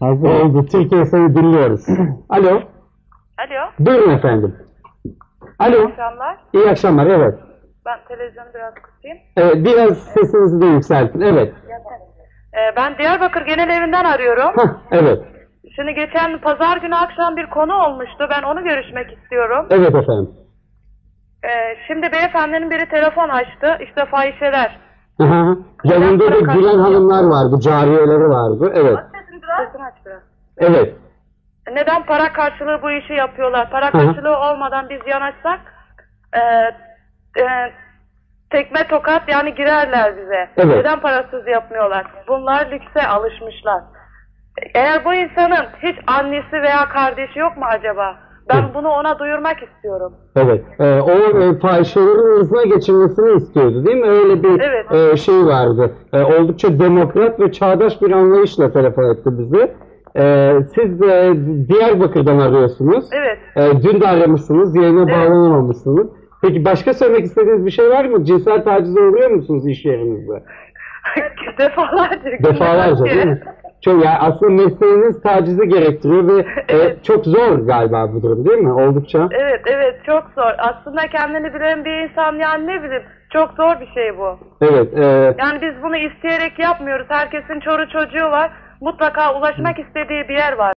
Hazır oldu. Türkiye seni dinliyoruz. Alo. Alo, Buyurun efendim. Alo. iyi akşamlar. İyi akşamlar. Evet. Ben televizyonu biraz kısayım. Ee, biraz sesinizi de yükseltin. Evet. Ee, ben Diyarbakır Genel Evi'nden arıyorum. Hah, evet. Şimdi geçen pazar günü akşam bir konu olmuştu. Ben onu görüşmek istiyorum. Evet efendim. Ee, şimdi beyefendinin biri telefon açtı. İşte fahişeler. Aha. Yanında da Gülen hanımlar vardı. Cariyeleri vardı. Evet. Sesini aç biraz. Evet. Neden para karşılığı bu işi yapıyorlar? Para karşılığı olmadan biz yanaşsak e, e, tekme tokat yani girerler bize. Evet. Neden parasız yapmıyorlar? Bunlar lükse alışmışlar. Eğer bu insanın hiç annesi veya kardeşi yok mu acaba? Ben bunu ona duyurmak istiyorum. Evet. Ee, o e, fahişelerin hızına geçilmesini istiyordu değil mi? Öyle bir Evet. e, şey vardı. E, oldukça demokrat ve çağdaş bir anlayışla telefon etti bizi. E, siz e, Diyarbakır'dan arıyorsunuz. Evet. E, dün de aramışsınız. Yayına Evet. bağlanamamışsınız. Peki başka söylemek istediğiniz bir şey var mı? Cinsel tacize uğruyor musunuz iş yerinizde? Defalarca. Defalarca değil mi? Çok yani aslında mesleğiniz tacizi gerektiriyor ve e, çok zor galiba bu durum değil mi? Oldukça. Evet evet çok zor. Aslında kendini bilen bir insan yani ne bileyim çok zor bir şey bu. Evet. E, Yani biz bunu isteyerek yapmıyoruz. Herkesin çoru çocuğu var. Mutlaka ulaşmak istediği bir yer var.